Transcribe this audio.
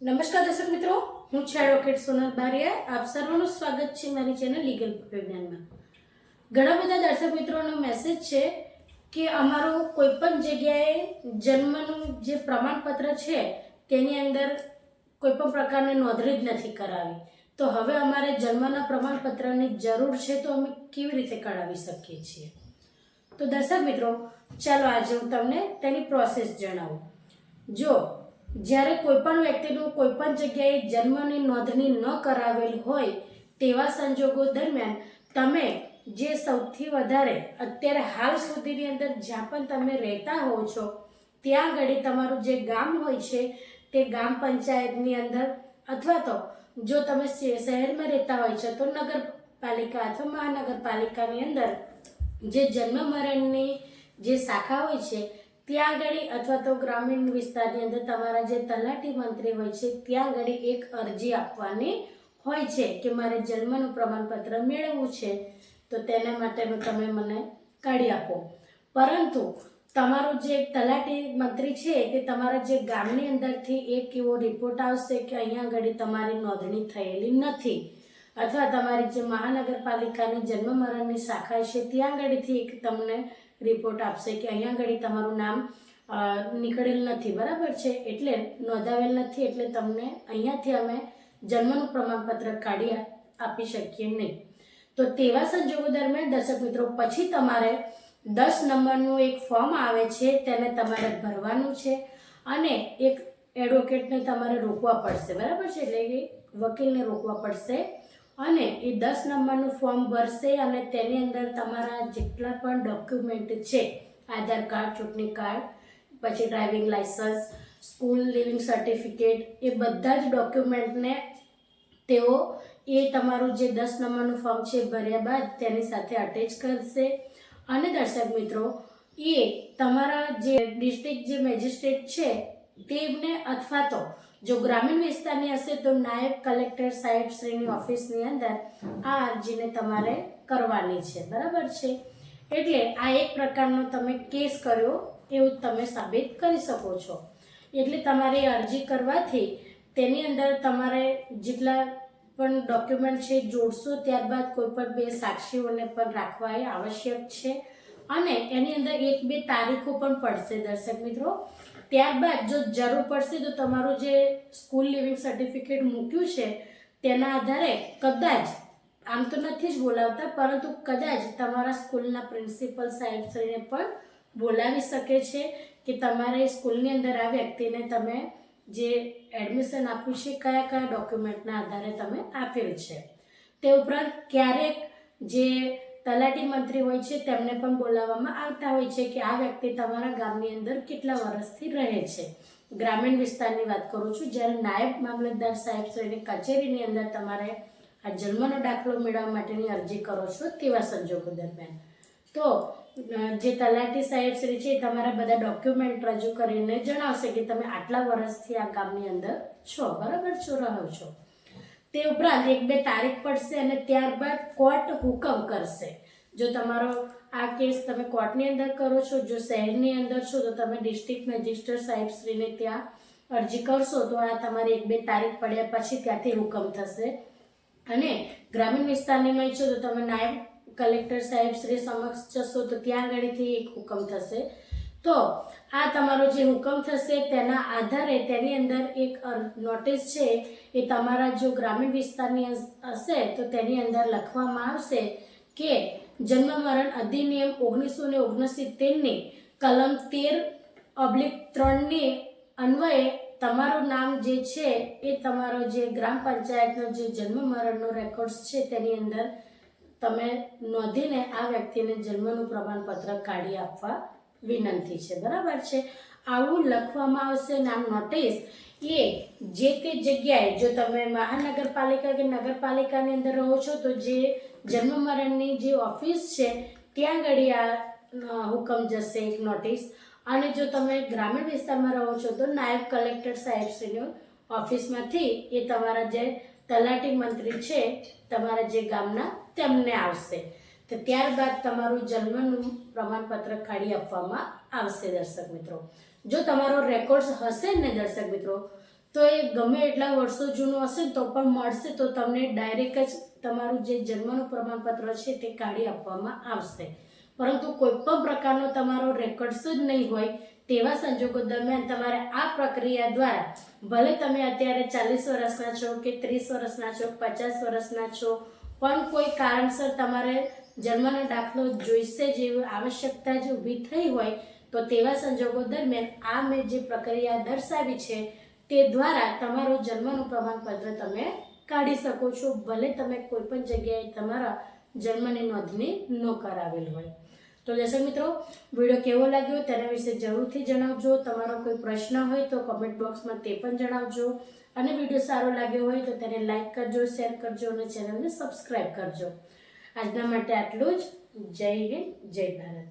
નમસ્કાર દર્શક મિત્રો, હું છું એડવોકેટ સોનલ બારિયા. આપ સર્વનું સ્વાગત છે મારી ચેનલ લીગલ વિજ્ઞાનમાં ઘણા બધા દર્શક મિત્રોનો મેસેજ છે કે અમારો કોઈ પણ જગ્યાએ જન્મનું જે પ્રમાણપત્ર છે, તેની અંદર કોઈ પણ પ્રકારની નોંધણી જ નથી કરાવી. તો હવે અમારે જન્મના પ્રમાણપત્રની જરૂર છે તો અમે કેવી રીતે કઢાવી શકીએ છીએ? તો દર્શક મિત્રો, ચાલો આજે હું તમને તેની પ્રોસેસ જણાવું. જો જ્યારે કોઈ પણ વ્યક્તિનું કોઈ પણ જગ્યાએ જન્મની નોંધણી ન કરાવેલ હોય તેવા સંજોગો દરમિયાન તમે જે સૌથી વધારે અત્યારે હાલ સુધીની અંદર જ્યાં પણ તમે રહેતા હોવ છો, ત્યાં આગળ તમારું જે ગામ હોય છે, તે ગામ પંચાયતની અંદર અથવા તો જો તમે શહેરમાં રહેતા હોય છો, તો નગરપાલિકા અથવા મહાનગરપાલિકાની અંદર જે જન્મ મરણની જે શાખા હોય છે ત્યાં આગળ અથવા તો ગ્રામીણ વિસ્તારની અંદર તમારા જે તલાટી મંત્રી હોય છે, ત્યાં આગળ એક અરજી આપવાની હોય છે કે મારે જન્મનું પ્રમાણપત્ર મેળવવું છે, તો તેના માટેનું તમે મને કાઢી આપો. પરંતુ તમારું જે તલાટી મંત્રી છે તે તમારા જે ગામની અંદરથી એક એવો રિપોર્ટ આવશે કે અહીંયા આગળ તમારી નોંધણી થયેલી નથી. અથવા તમારી જે મહાનગરપાલિકાની જન્મ મરણની શાખા છે, ત્યાં આગળથી એક તમને રિપોર્ટ આપશે કે અહીંયા આગળ તમારું નામ નીકળેલ નથી, બરાબર છે? એટલે નોંધાવેલ નથી, એટલે તમને અહીંયાથી અમે જન્મનું પ્રમાણપત્ર કાઢી આપી શકીએ નહીં. તો તેવા સંજોગો દરમિયાન, દર્શક મિત્રો, પછી તમારે દસ નંબરનું એક ફોર્મ આવે છે, તેને તમારે ભરવાનું છે અને એક એડવોકેટને તમારે રોકવા પડશે, બરાબર છે? એટલે કે વકીલને રોકવા પડશે અને એ દસ નંબરનું ફોર્મ ભરશે અને તેની અંદર તમારા જેટલા પણ ડોક્યુમેન્ટ છે, આધાર કાર્ડ, ચૂંટણી કાર્ડ, પછી driving licence school leaving certificate એ બધા જ ડોક્યુમેન્ટને તેઓ એ તમારું જે દસ નંબરનું ફોર્મ છે ભર્યા બાદ તેની સાથે અટેચ કરશે. અને દર્શક મિત્રો, એ તમારા જે ડિસ્ટ્રિક્ટ જે મેજિસ્ટ્રેટ છે તેમને અથવા તો જો ગ્રામીણ વિસ્તારની હશે તો નાયબ કલેક્ટર સાહેબ શ્રીની ઓફિસની અંદર આ અરજીને તમારે કરવાની છે. બરાબર છે? એટલે આ એક પ્રકારનો તમે કેસ કર્યો એવું તમે સાબિત કરી શકો છો. એટલે તમારે અરજી કરવાથી તેની અંદર તમારે જેટલા પણ ડોક્યુમેન્ટ છે જોડશો ત્યારબાદ કોઈ પણ બે સાક્ષીઓને પણ રાખવા એ આવશ્યક છે. અને એની અંદર એક બે તારીખો પણ પડશે દર્શક મિત્રો. ત્યારબાદ જો જરૂર પડશે તો તમારું જે સ્કૂલ લિવિંગ સર્ટિફિકેટ મૂક્યું છે, તેના આધારે કદાચ, આમ તો નથી જ બોલાવતા, પરંતુ કદાચ તમારા સ્કૂલના પ્રિન્સિપલ સાહેબશ્રીને પણ બોલાવી શકે છે કે તમારે સ્કૂલની અંદર આ વ્યક્તિને તમે જે એડમિશન આપ્યું છે, કયા કયા ડોક્યુમેન્ટના આધારે તમે આપેલ છે. તે ઉપરાંત ક્યારેક જે તલાટી મંત્રી હોય છે, તેમને પણ બોલાવવામાં આવતા હોય છે કે આ વ્યક્તિ તમારા ગામની અંદર કેટલા વર્ષથી રહે છે. ગ્રામીણ વિસ્તારની વાત કરું છું, જ્યારે નાયબ મામલતદાર સાહેબ શ્રીની કચેરીની અંદર તમારે આ જન્મનો દાખલો મેળવવા માટેની અરજી કરો છો તેવા સંજોગો દરમિયાન. તો જે તલાટી સાહેબ શ્રી છે તમારા બધા ડોક્યુમેન્ટ રજૂ કરીને જણાવશે કે તમે આટલા વર્ષથી આ ગામની અંદર છો, બરાબર છો, રહો છો. તે ઉપરાંત એક બે તારીખ પડશે અને ત્યારબાદ કોર્ટ હુકમ કરશે. જો તમારો આ કેસ તમે કોર્ટની અંદર કરો છો, જો શહેરની અંદર છો, તો તમે ડિસ્ટ્રિક્ટ મેજિસ્ટ્રેટ સાહેબશ્રીને ત્યાં અરજી કરશો, તો આ તમારી એક બે તારીખ પડ્યા પછી ત્યાંથી હુકમ થશે. અને ગ્રામીણ વિસ્તારની છો તો તમે નાયબ કલેક્ટર સાહેબ શ્રી સમક્ષ જશો તો ત્યાં આગળથી એક હુકમ થશે. તો આ તમારો જે હુકમ થશે તેના આધારે તેની અંદર એક નોટિસ છે એ તમારા જો ગ્રામીણ વિસ્તારની હશે તો તેની અંદર લખવામાં આવશે કે જન્મ મરણ અધિનિયમ ઓગણીસો ને ઓગણસિત્તેરની કલમ તેર ઓબ્લિક ત્રણની અન્વયે તમારું નામ જે છે એ તમારો જે ગ્રામ પંચાયતનો જે જન્મ મરણનો રેકોર્ડ્સ છે તેની અંદર તમે નોંધીને આ વ્યક્તિને જન્મનું પ્રમાણપત્ર કાઢી આપવા વિનંતી છે. બરાબર છે? આવું લખવામાં આવશે નામ નોટિસ એ જે તે જગ્યાએ જો તમે મહાનગરપાલિકા કે નગરપાલિકાની અંદર રહો છો, તો જે જન્મ મરણની જે ઓફિસ છે, ત્યાં આગળ આ હુકમ જશે એક નોટિસ. અને જો તમે ગ્રામીણ વિસ્તારમાં રહો છો, તો નાયબ કલેક્ટર સાહેબશ્રીની ઓફિસમાંથી એ તમારા જે તલાટી મંત્રી છે, તમારા જે ગામના, તેમને આવશે. તો ત્યારબાદ તમારું જન્મનું પ્રમાણપત્ર કાઢી આપવામાં આવશે, દર્શક મિત્રો. જો તમારો રેકોર્ડ્સ હશે ને, દર્શક મિત્રો, તો એ ગમે એટલા વર્ષો જૂનું હશે તો પણ મળશે, તો તમને ડાયરેક્ટ જ તમારું જે જન્મનું પ્રમાણપત્ર છે તે કાઢી આપવામાં આવશે. પરંતુ કોઈ પણ પ્રકારનો તમારો રેકોર્ડ્સ જ નહીં હોય, તેવા સંજોગો દરમિયાન તમારે આ પ્રક્રિયા દ્વારા, ભલે તમે અત્યારે ચાલીસ વર્ષના છો કે ત્રીસ વર્ષના છો, પચાસ વર્ષના છો, પણ કોઈ કારણસર તમારે જન્મનો દાખલો જોઈશે જેવી આવશ્યકતા જ ઊભી થઈ હોય, તો તેવા સંજોગો દરમિયાન આ મેં જે પ્રક્રિયા દર્શાવી છે, તે દ્વારા તમારું જન્મનું પ્રમાણપત્ર તમે કાઢી શકો છો, ભલે તમે કોઈ પણ જગ્યાએ તમારા જન્મની નોંધણી ન કરાવેલ હોય. તો દર્શક મિત્રો, વીડિયો કેવો લાગ્યો તેના વિશે જરૂરથી જણાવજો. તમારો કોઈ પ્રશ્ન હોય તો કમેન્ટ બોક્સમાં તે પણ જણાવજો. અને વીડિયો સારો લાગ્યો હોય તો તેને લાઇક કરજો શેર કરજો અને ચેનલને સબસ્ક્રાઈબ કરજો. આજના માટે આટલું જ. જય હિન્દ જય ભારત.